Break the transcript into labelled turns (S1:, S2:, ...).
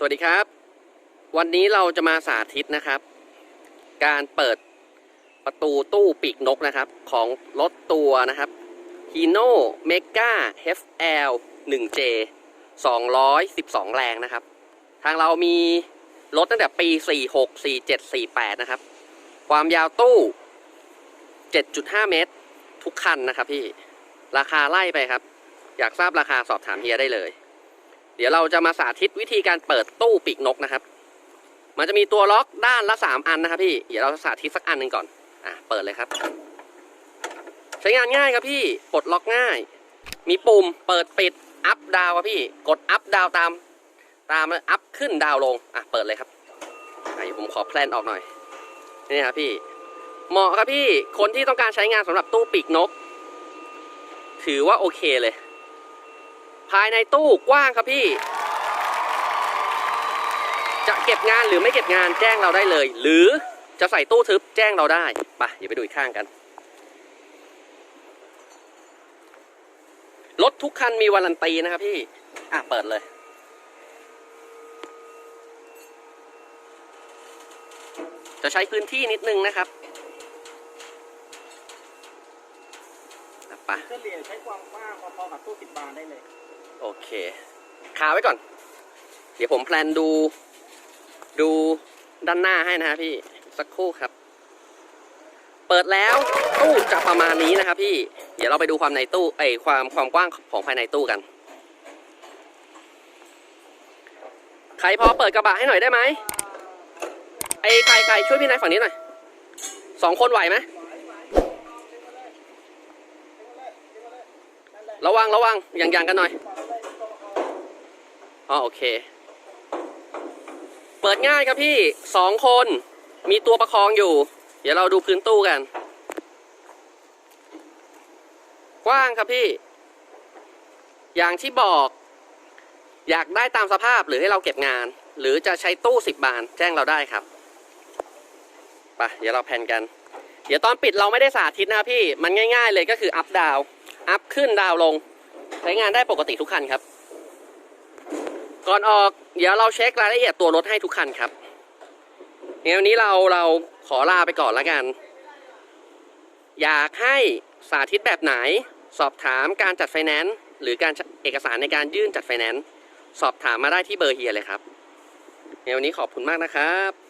S1: สวัสดีครับ วันนี้เราจะมาสาธิตนะครับ การเปิดประตูตู้ปีกนกนะครับ ของรถตัวนะครับ Hino Mega FL 1J 212 แรงนะครับ ทางเรามีรถตั้งแต่ปี 46 47 48 นะครับ ความยาวตู้ 7.5 เมตร ทุกคันนะครับพี่ ราคาไล่ไปครับ อยากทราบราคาสอบถามเฮียได้เลย เดี๋ยวเราจะมาสาธิตวิธีการเปิดตู้ปีกนกนะครับ มันจะมีตัวล็อกด้านละ3อันนะครับพี่ เดี๋ยวเราสาธิตสักอันหนึ่งก่อน อะ เปิดเลยครับ ใช้งานง่ายครับพี่ ปลดล็อกง่าย มีปุ่มเปิดปิด อัพดาวครับพี่ กดอัพดาวตาม ตามอัพขึ้นดาวลง อะ เปิดเลยครับอะเดี๋ยวผมขอแพลนออกหน่อย นี่ครับพี่ เหมาะครับพี่ คนที่ต้องการใช้งานสำหรับตู้ปีกนก ถือว่าโอเคเลย ภายในตู้กว้างครับพี่ จะเก็บงานหรือไม่เก็บงานแจ้งเราได้เลย หรือจะใส่ตู้ทึบแจ้งเราได้ไปเดี๋ยวไปดูอีกข้างกันรถทุกคันมีวารันตีนะครับพี่ อะ เปิดเลย จะใช้พื้นที่นิดนึงนะครับอะไป
S2: เฉลี่ยใช้ความกว้างพอๆกับตู้สิบบานได้เลย
S1: โอเคคาไว้ก่อน เดี๋ยวผมแพลนดู ดูด้านหน้าให้นะฮะพี่สักครู่ครับ เปิดแล้วตู้จะประมาณนี้นะครับพี่ เดี๋ยวเราไปดูความในตู้ไอความความกว้างของภายในตู้กัน ใครพอเปิดกระบะให้หน่อยได้ไหมไอ้ใครใครช่วยพี่นายฝั่งนี้หน่อยสองคนไหวไหมระวังระวังอย่างๆกันหน่อย อ๋อโอเค เปิดง่ายครับพี่สองคน มีตัวประคองอยู่ เดี๋ยวเราดูพื้นตู้กัน กว้างครับพี่ อย่างที่บอก อยากได้ตามสภาพหรือให้เราเก็บงาน หรือจะใช้ตู้สิบบานแจ้งเราได้ครับไปเดี๋ยวเราแพนกัน เดี๋ยวตอนปิดเราไม่ได้สาธิตนะพี่ มันง่าย ๆ เลยก็คืออัพดาวอัพขึ้นดาวลง ใช้งานได้ปกติทุกคันครับ ก่อนออกเดี๋ยวเราเช็ครายละเอียดตัวรถให้ทุกคันครับเดี๋ยวันนี้เราเราขอลาไปก่อนแล้วกัน อยากให้สาธิตแบบไหน สอบถามการจัดไฟแนนซ์หรือการเอกสารในการยื่นจัดไฟแนนซ์สอบถามมาได้ที่เบอร์เฮียเลยครับเดี๋ยวันนี้ขอบคุณมากนะครับ